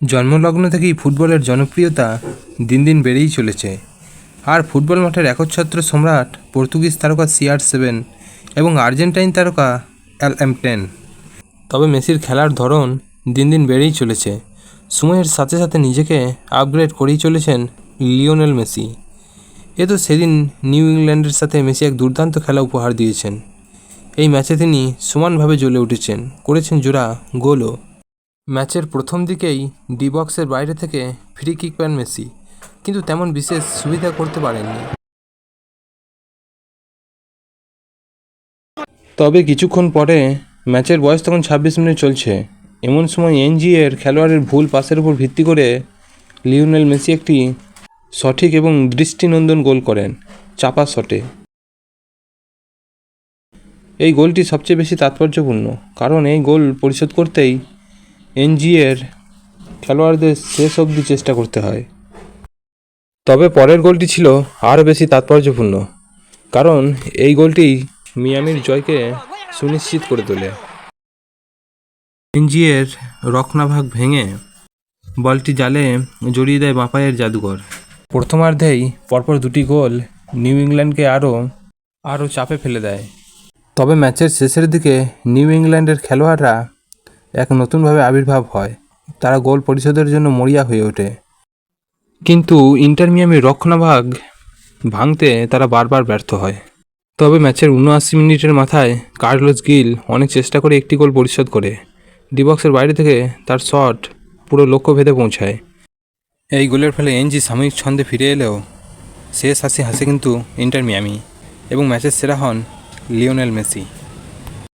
জন্মলগ্ন থেকেই ফুটবলের জনপ্রিয়তা দিন দিন বেড়েই চলেছে। আর ফুটবল মাঠের একচ্ছত্র সম্রাট পর্তুগিজ তারকা সিআর সেভেন এবং আর্জেন্টাইন তারকা এল এম টেন। তবে মেসির খেলার ধরন দিন দিন বেড়েই চলেছে। সময়ের সাথে সাথে নিজেকে আপগ্রেড করেই চলেছেন লিওনেল মেসি। এ তো সেদিন নিউ ইংল্যান্ডের সাথে মেসি এক দুর্দান্ত খেলা উপহার দিয়েছেন। এই ম্যাচে তিনি সমানভাবে জ্বলে উঠেছেন, করেছেন জোড়া গোলও। ম্যাচের প্রথম দিকেই ডি বক্সের বাইরে থেকে ফ্রি কিক পান মেসি, কিন্তু তেমন বিশেষ সুবিধা করতে পারেননি। তবে কিছুক্ষণ পরে ম্যাচের বয়স তখন ছাব্বিশ মিনিট চলছে। এমন সময় এনজি এর খেলোয়াড়ের ভুল পাসের উপর ভিত্তি করে লিওনেল মেসি একটি সঠিক এবং দৃষ্টিনন্দন গোল করেন চাপা শটে। এই গোলটি সবচেয়ে বেশি তাৎপর্যপূর্ণ, কারণ এই গোল পরিশোধ করতেই এনজি এর খেলোয়াড়দের শেষ অবধি চেষ্টা করতে হয়। তবে পরের গোলটি ছিল আরও বেশি তাৎপর্যপূর্ণ, কারণ এই গোলটি মিয়ামির জয়কে সুনিশ্চিত করে তোলে। এনজি এর রক্ষণাভাগ ভেঙে বলটি জালে জড়িয়ে দেয় বাঁপাইয়ের জাদুঘর। প্রথমার্ধেই পরপর দুটি গোল নিউ ইংল্যান্ডকে আরও আরও চাপে ফেলে দেয়। তবে ম্যাচের শেষের দিকে নিউ ইংল্যান্ডের খেলোয়াড়রা এক নতুনভাবে আবির্ভাব হয়। তারা গোল পরিশোধের জন্য মরিয়া হয়ে ওঠে। কিন্তু ইন্টার মিয়ামির রক্ষণাভাগ ভাঙতে তারা বারবার ব্যর্থ হয়। তবে ম্যাচের উনআশি মিনিটের মাথায় কার্লোস গিল অনেক চেষ্টা করে একটি গোল পরিশোধ করে। ডিবক্সের বাইরে থেকে তার শট পুরো লক্ষ্য ভেদে পৌঁছায়। এই গোলের ফলে এনজি সাময়িক ছন্দে ফিরে এলেও শেষ হাসি হাসে কিন্তু ইন্টার মিয়ামি এবং ম্যাচের সেরা হন লিওনেল মেসি।